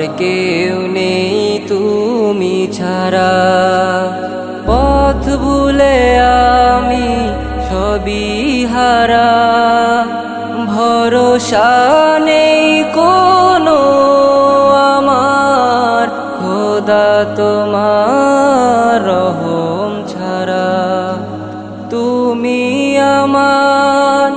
আমার কেউ নেই তুমি ছাড়া। পথ ভুলে আমি সবই হারা। ভরসা নেই কোনো আমার। খোদা তোমার রহম ছাড়া। তুমি আমার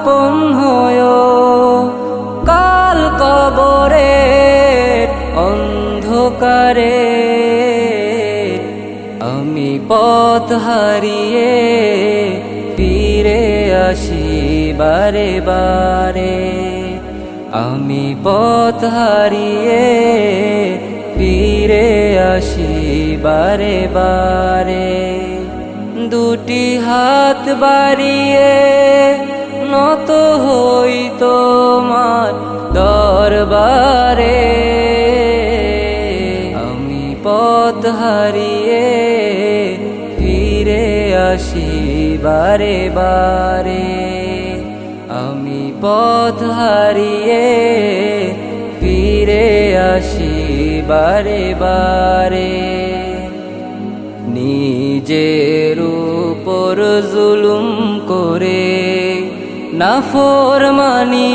আপন হয়। কাল কবরে, অন্ধকারে। আমি পথ হারিয়ে ফিরে আসি বারে বারে। আমি পথ হারিয়ে ফিরে আসি বারে বারে। দুটি হাত বাড়িয়ে নত হই তোমার দরবারে। আমি পথ হারিয়ে ফিরে আসি বারে বারে। আমি পথ হারিয়ে ফিরে আসি বারে বারে। নিজের উপর জুলুম করে নাফর মানি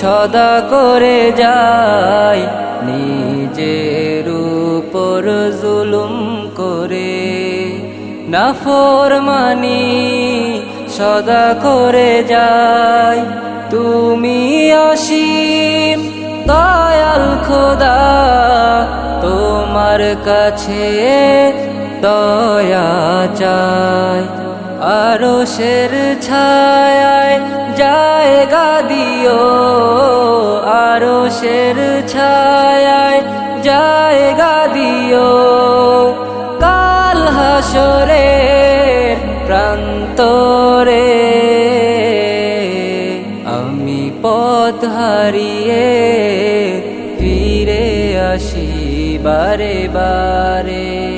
সদা করে যায় নিজের উপর জুলুম করে। নাফর মানি সদা করে যায় তুমি অসীম দয়াল খোদা, তোমার কাছে দয়া চাই। আরও শের ছায় জায়গা দিও। আরও শের ছায় জায়গা দিও। কাল হাসরের প্রান্তরে আমি পথ হারিয়ে ফিরে আসি বারে বারে।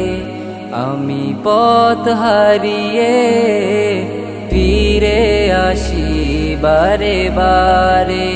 আমি পথ হারিয়ে ফিরে আসি বারে বারে।